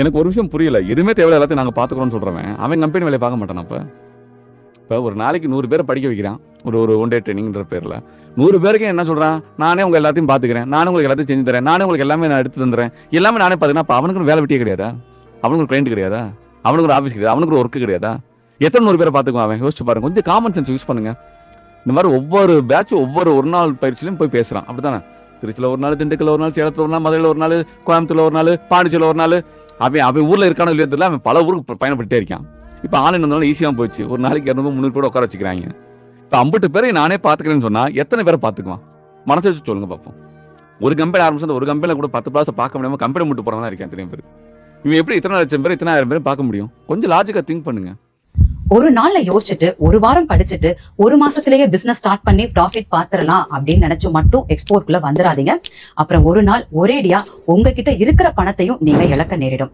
எனக்கு ஒரு விஷயம் புரியல. எதுவுமே தேவையில்ல எல்லாத்தையும் நாங்கள் பார்த்துக்கிறோம்னு சொல்கிறவன் அவன் கம்பெனி வேலையை பார்க்க மாட்டான் அப்போ. இப்போ ஒரு நாளைக்கு நூறு பேரை படிக்க வைக்கிறான். ஒரு ஒரு ஒன் டே ட்ரைனிங்ன்ற பேரில். நூறு பேருக்கு என்ன சொல்கிறான் நானே உங்கள் எல்லாத்தையும் பார்த்துக்கிறேன். நானே உங்களுக்கு எல்லாத்தையும் செஞ்சு தரேன். நானே உங்களுக்கு எல்லாமே நான் எடுத்து தந்துறேன். எல்லாமே நானே பார்த்தீங்கன்னா அப்போ அவனுக்கு வேலை வெட்டியே கிடையாதா? அவனுக்கு ஒரு கிளைண்ட் கிடையாதா? அவனுக்கு ஒரு ஆஃபீஸ் கிடையாது? அவனுக்கு ஒரு ஒர்க்கு கிடையாதா? எத்தனை நூறு பேரை பார்த்துக்குவான் அவன்? யோசிச்சு பாருங்க. கொஞ்சம் காமன் சென்ஸ் யூஸ் பண்ணுங்க. இந்த மாதிரி ஒவ்வொரு பேட்ச் ஒவ்வொரு ஒரு நாள் பயிற்சியிலையும் போய் பேசுகிறான் அப்படித்தானே? திருச்சியில் ஒரு நாள் திண்டுக்கல்ல ஒரு நாள் சேலத்தில் ஒரு நாள் மதுரையில் ஒரு நாள் கோயம்புத்தூர்ல ஒரு நாள் பாண்டிச்சேரியில் ஒரு நாள் அவன் அவன் ஊரில் இருக்கானோ இல்லையோ தெரியல அவன் பல ஊருக்கு பயணப்பட்டே இருக்கான். இப்போ ஆன்லைன் வந்தாலும் ஈஸியாக போச்சு. ஒரு நாளைக்கு இரநூறு முந்நூறு கூட உட்கார வச்சுக்கிறாங்க. இப்போ ஐம்பட்டு பேரை நானே பார்த்துக்கிறேன்னு சொன்னால் எத்தனை பேரை பார்த்துக்குவான்? மனசை வச்சு சொல்லுங்க பார்ப்போம் ஒரு கம்பெனி ஆரம்பிச்சு ஒரு கம்பெனியில் கூட பத்து பிளாஸ் பார்க்க முடியாமல் கம்பெனி மட்டும் போகிறவங்க இருக்கேன் எத்தனை பேர். இவன் எப்படி இத்தனை லட்சம் பேர் இத்தனை ஆயிரம் பேர் பார்க்க முடியும்? கொஞ்சம் லாஜிக்காக திங்க் பண்ணுங்கள் ஒரு நாள்ல யோசிச்சுட்டு ஒரு வாரம் படிச்சுட்டு ஒரு மாசத்திலேயே பிசினஸ் ஸ்டார்ட் பண்ணி ப்ராஃபிட் பாத்துரலாம் அப்படின்னு நினைச்சு மட்டும் எக்ஸ்போர்ட்குள்ள வந்துடாதீங்க அப்புறம் ஒரு நாள் ஒரேடியா உங்ககிட்ட இருக்கிற பணத்தையும் நீங்க இழக்க நேரிடும்.